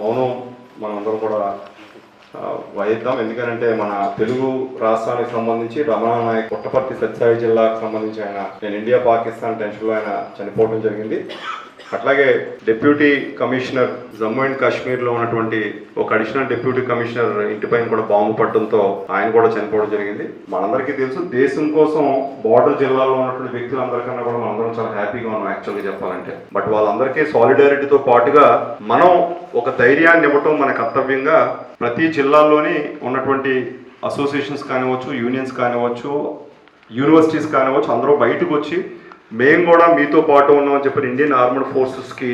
మౌనం మనందరం కూడా వాయిద్దాం. ఎందుకంటే మన తెలుగు రాష్ట్రానికి సంబంధించి రమణ నాయక్ పుట్టపర్తి సత్యాయి జిల్లాకు సంబంధించి ఆయన నేను ఇండియా పాకిస్తాన్ టెన్షన్లో ఆయన చనిపోవడం జరిగింది. అట్లాగే డిప్యూటీ కమిషనర్ జమ్మూ అండ్ కాశ్మీర్లో ఉన్నటువంటి ఒక అడిషనల్ డిప్యూటీ కమిషనర్ ఇంటిపైన కూడా బాంబు పట్టడంతో ఆయన కూడా చనిపోవడం జరిగింది. మనందరికీ తెలుసు దేశం కోసం బార్డర్ జిల్లాలో ఉన్నటువంటి వ్యక్తులందరికన్నా కూడా మనందరం చాలా హ్యాపీగా ఉన్నాం యాక్చువల్గా చెప్పాలంటే. బట్ వాళ్ళందరికీ సాలిడారిటీతో పాటుగా మనం ఒక ధైర్యాన్ని ఇవ్వటం మన కర్తవ్యంగా ప్రతి జిల్లాల్లోని ఉన్నటువంటి అసోసియేషన్స్ కానివ్వచ్చు యూనియన్స్ కానివ్వచ్చు యూనివర్సిటీస్ కానివ్వచ్చు అందరూ బయటకు వచ్చి మేము కూడా మీతో పాటు ఉన్నామని చెప్పిన ఇండియన్ ఆర్మడ్ ఫోర్సెస్కి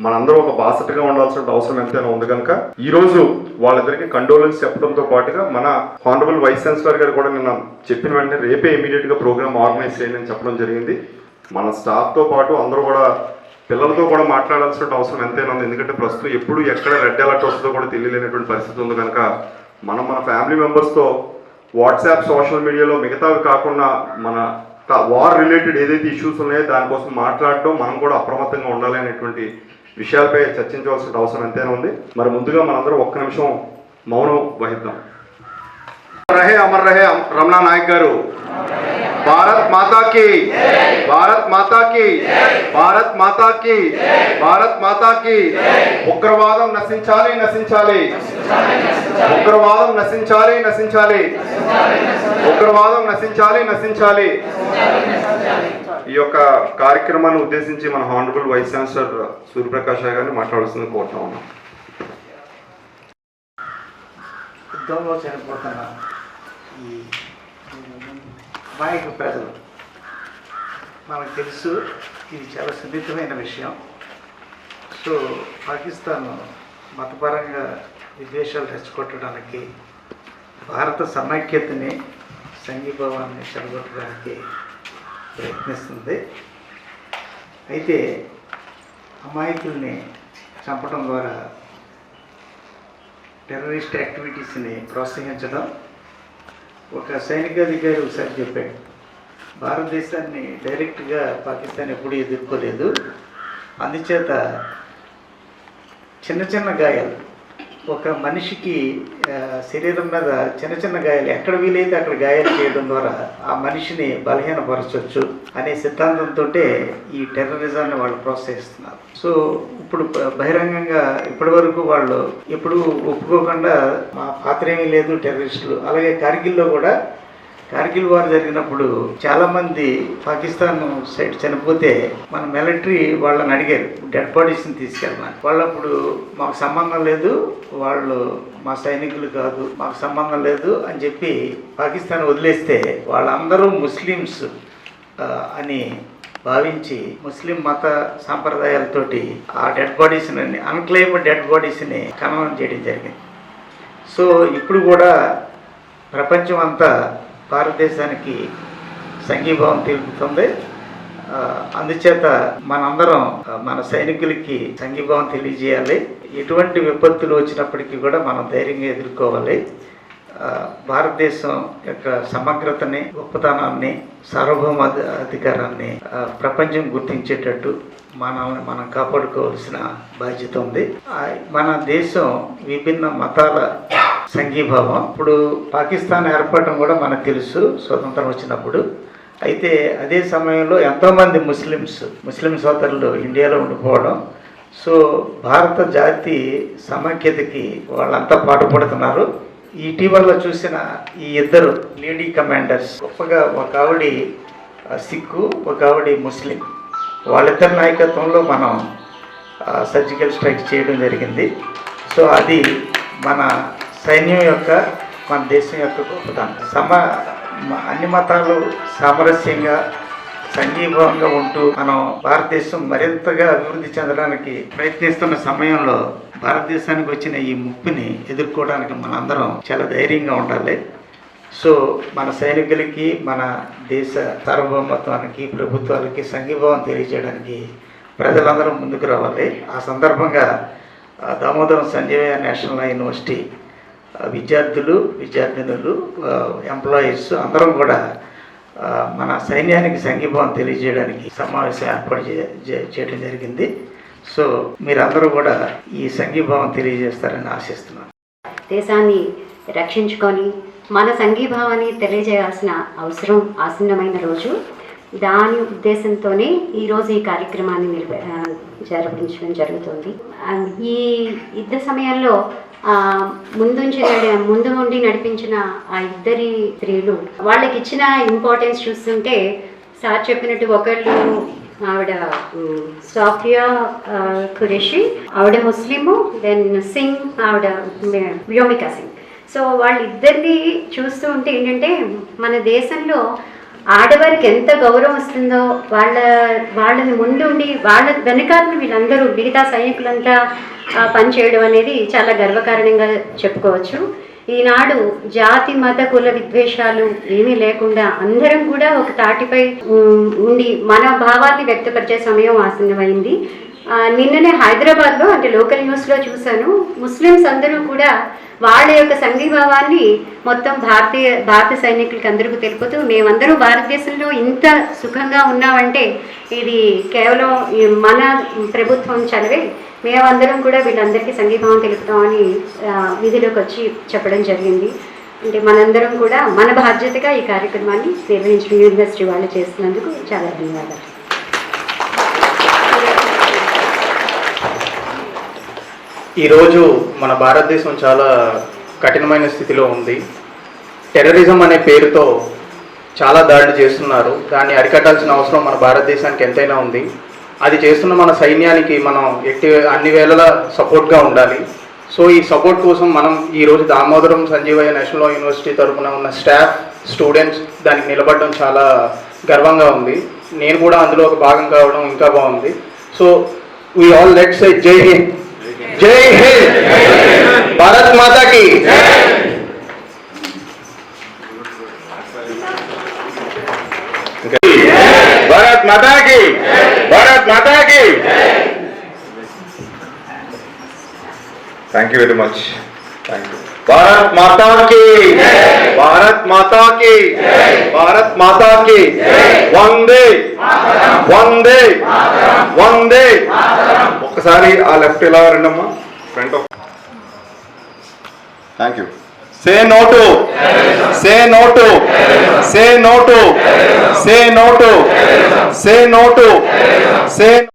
మనందరం ఒక బాసటగా ఉండాల్సిన అవసరం ఎంతైనా ఉంది కనుక ఈ రోజు వాళ్ళిద్దరికి కండోలెన్స్ చెప్పడంతో పాటుగా మన హానరబుల్ వైస్ ఛాన్సలర్ గారు కూడా నిన్న చెప్పిన వెంటనే రేపే ఇమీడియట్గా ప్రోగ్రామ్ ఆర్గనైజ్ చేయండి అని చెప్పడం జరిగింది. మన స్టాఫ్తో పాటు అందరూ కూడా పిల్లలతో కూడా మాట్లాడాల్సిన అవసరం ఎంతైనా ఉంది. ఎందుకంటే ప్రస్తుతం ఎప్పుడు ఎక్కడ రెడ్ అలర్ట్ వస్తుందో కూడా తెలియలేనటువంటి పరిస్థితి ఉంది కనుక మనం మన ఫ్యామిలీ మెంబర్స్తో వాట్సాప్ సోషల్ మీడియాలో మిగతావి కాకుండా మన వార్ రిలేటెడ్ ఏదైతే ఇష్యూస్ ఉన్నాయో దానికోసం మాట్లాడటం మనం కూడా అప్రమత్తంగా ఉండాలి అనేటువంటి విషయాలపై చర్చించవలసిన అవసరం ఎంతైనా ఉంది. మరి ముందుగా మనందరం ఒక్క నిమిషం మౌనం వహిద్దాం. రహే అమర్ రహే రమణా నాయక్ గారు. భారత్ మాతా కి భారత్ మాతా కి భారత్ మాతా కి భారత్ మాతా కి ఉగ్రవాదం నశించాలి నశించాలి ఉగ్రవాదం నశించాలి నశించాలి ఉగ్రవాదం నశించాలి నశించాలి ఈ యొక్క కార్యక్రమాన్ని ఉద్దేశించి మన హానరబుల్ వైస్ ఛాన్సలర్ సూర్యప్రకాష్ గారిని మాట్లాడాల్సింది కోరుతా ఉన్నాం. యుద్ధంలో చనిపోతున్న ఈ అమాయక ప్రజలు మనకు తెలుసు ఇది చాలా సున్నితమైన విషయం. సో పాకిస్తాన్ మతపరంగా విదేశాలు రెచ్చగొట్టడానికి భారత సమైక్యతని సంఘీభావాన్ని చెడగొట్టడానికి ప్రయత్నిస్తుంది. అయితే అమాయకుల్ని చంపడం ద్వారా టెర్రరిస్ట్ యాక్టివిటీస్ని ప్రోత్సహించడం ఒక సైనికాధికారి ఒకసారి చెప్పాడు. భారతదేశాన్ని డైరెక్ట్గా పాకిస్తాన్ ఎప్పుడూ ఎదుర్కోలేదు. అందుచేత చిన్న చిన్న గాయాలు ఒక మనిషికి శరీరం మీద చిన్న చిన్న గాయాలు ఎక్కడ వీలైతే అక్కడ గాయాలు చేయడం ద్వారా ఆ మనిషిని బలహీనపరచవచ్చు అనే సిద్ధాంతంతో ఈ టెర్రరిజాన్ని వాళ్ళు ప్రోత్సహిస్తున్నారు. సో ఇప్పుడు బహిరంగంగా ఇప్పటి వరకు వాళ్ళు ఎప్పుడూ ఒప్పుకోకుండా మా పాత్ర ఏమీ లేదు టెర్రరిస్టులు. అలాగే కార్గిల్లో కూడా కార్గిల్ వార్ జరిగినప్పుడు చాలా మంది పాకిస్తాన్ సైడ్ చనిపోతే మన మిలిటరీ వాళ్ళని అడిగారు డెడ్ బాడీస్ని తీసుకెళ్ళమని. వాళ్ళప్పుడు మాకు సంబంధం లేదు వాళ్ళు మా సైనికులు కాదు మాకు సంబంధం లేదు అని చెప్పి పాకిస్తాన్ వదిలేస్తే వాళ్ళందరూ ముస్లిమ్స్ అని భావించి ముస్లిం మత సాంప్రదాయాలతోటి ఆ డెడ్ బాడీస్ని అన్క్లెయిమ్ డెడ్ బాడీస్ని ఖననం చేయడం జరిగింది. సో ఇప్పుడు కూడా ప్రపంచం అంతా భారతదేశానికి సంఘీభావం తెలుపుతుంది. అందుచేత మనందరం మన సైనికులకి సంఘీభావం తెలియజేయాలి. ఎటువంటి విపత్తులు వచ్చినప్పటికీ కూడా మనం ధైర్యంగా ఎదుర్కోవాలి. భారతదేశం యొక్క సమగ్రతని గొప్పతనాన్ని సార్వభౌమ అధికారాన్ని ప్రపంచం గుర్తించేటట్టు మనల్ని మనం కాపాడుకోవాల్సిన బాధ్యత ఉంది. మన దేశం విభిన్న మతాల సంఘీభావం. ఇప్పుడు పాకిస్తాన్ ఏర్పడటం కూడా మనకు తెలుసు స్వతంత్రం వచ్చినప్పుడు. అయితే అదే సమయంలో ఎంతోమంది ముస్లిమ్స్ ముస్లిం సోదరులు ఇండియాలో ఉండిపోవడం. సో భారత జాతి సమైక్యతకి వాళ్ళంతా పాటుపడుతున్నారు. ఇటీవల చూసిన ఈ ఇద్దరు లేడీ కమాండర్స్ గొప్పగా ఒక ఆవిడ సిక్కు ఒక ఆవిడ ముస్లిం. వాళ్ళిద్దరి నాయకత్వంలో మనం సర్జికల్ స్ట్రైక్ చేయడం జరిగింది. సో అది మన సైన్యం యొక్క మన దేశం యొక్క గొప్పతనం. సమ అన్ని మతాలు సామరస్యంగా సంఘీభావంగా ఉంటూ మనం భారతదేశం మరింతగా అభివృద్ధి చెందడానికి ప్రయత్నిస్తున్న సమయంలో భారతదేశానికి వచ్చిన ఈ ముప్పుని ఎదుర్కోవడానికి మనందరం చాలా ధైర్యంగా ఉండాలి. సో మన సైనికులకి మన దేశ సార్వభౌమత్వానికి ప్రభుత్వాలకి సంఘీభావం తెలియజేయడానికి ప్రజలందరూ ముందుకు రావాలి. ఆ సందర్భంగా దామోదరం సంజయ్ నేషనల్ యూనివర్సిటీ విద్యార్థులు విద్యార్థినులు ఎంప్లాయీస్ అందరం కూడా మన సైన్యానికి సంఘీభావం తెలియజేయడానికి సమావేశం ఏర్పాటు చే- చేయడం జరిగింది. సో మీరందరూ కూడా ఈ సంఘీభావం తెలియజేస్తారని ఆశిస్తున్నాను. దేశాన్ని రక్షించుకొని మన సంఘీభావాన్ని తెలియజేయాల్సిన అవసరం ఆసన్నమైన రోజు. దాని ఉద్దేశంతోనే ఈరోజు ఈ కార్యక్రమాన్ని నిలబె జరిపించడం జరుగుతుంది. ఈ యుద్ధ సమయంలో ముందుంచి ముందు ఉండి నడిపించిన ఆ ఇద్దరి స్త్రీలు వాళ్ళకి ఇచ్చిన ఇంపార్టెన్స్ చూస్తుంటే సార్ చెప్పినట్టు ఒకళ్ళు ఆవిడ సాఫియా ఖురేషి ఆవిడ ముస్లిము దెన్ సింగ్ ఆవిడ మ్, వ్యోమికా సింగ్. సో వాళ్ళిద్దరిని చూస్తూ ఉంటే ఏంటంటే మన దేశంలో ఆడవారికి ఎంత గౌరవం వస్తుందో వాళ్ళ వాళ్ళని ముందుండి వాళ్ళ వెనకాలను వీళ్ళందరూ మిగతా సైనికులంతా పనిచేయడం అనేది చాలా గర్వకారణంగా చెప్పుకోవచ్చు. ఈనాడు జాతి మత కుల విద్వేషాలు ఏమీ లేకుండా అందరం కూడా ఒక తాటిపై ఉండి మన భావాన్ని వ్యక్తపరిచే సమయం ఆసన్నమైంది. నిన్ననే హైదరాబాద్లో అంటే లోకల్ న్యూస్లో చూశాను. ముస్లిమ్స్ అందరూ కూడా వాళ్ళ యొక్క సంఘీభావాన్ని మొత్తం భారతీయ భారత సైనికులకి అందరికీ తెలుపుతూ మేమందరూ భారతదేశంలో ఇంత సుఖంగా ఉన్నామంటే ఇది కేవలం మన ప్రభుత్వం చదివే మేమందరం కూడా వీళ్ళందరికీ సంఘీభావం తెలుపుతామని విధిలోకి వచ్చి చెప్పడం జరిగింది. అంటే మనందరం కూడా మన బాధ్యతగా ఈ కార్యక్రమాన్ని నిర్వహించడం యూనివర్సిటీ వాళ్ళు చేస్తున్నందుకు చాలా ధన్యవాదాలు. ఈరోజు మన భారతదేశం చాలా కఠినమైన స్థితిలో ఉంది. టెర్రరిజం అనే పేరుతో చాలా దాడులు చేస్తున్నారు. దాన్ని అరికట్టాల్సిన అవసరం మన భారతదేశానికి ఎంతైనా ఉంది. అది చేస్తున్న మన సైన్యానికి మనం ఎట్టి అన్ని వేళలా సపోర్ట్గా ఉండాలి. సో ఈ సపోర్ట్ కోసం మనం ఈరోజు దామోదరం సంజీవయ్య నేషనల్ యూనివర్సిటీ తరఫున ఉన్న స్టాఫ్ స్టూడెంట్స్ దానికి నిలబడడం చాలా గర్వంగా ఉంది. నేను కూడా అందులో ఒక భాగం కావడం ఇంకా బాగుంది. సో వీ ఆల్ లెట్స్ జై హింద్. जय हिंद। भारत माता की। भारत माता की। भारत माता की। Thank you very much thank you Bharat Mata की। भारत माता की। भारत माता की। वंदे। वंदे। वंदे। ఒక్కసారి ఆ లెఫ్ట్ ఎలా రండమ్మా? Front thank you say no to say no to say no to say no to say no to say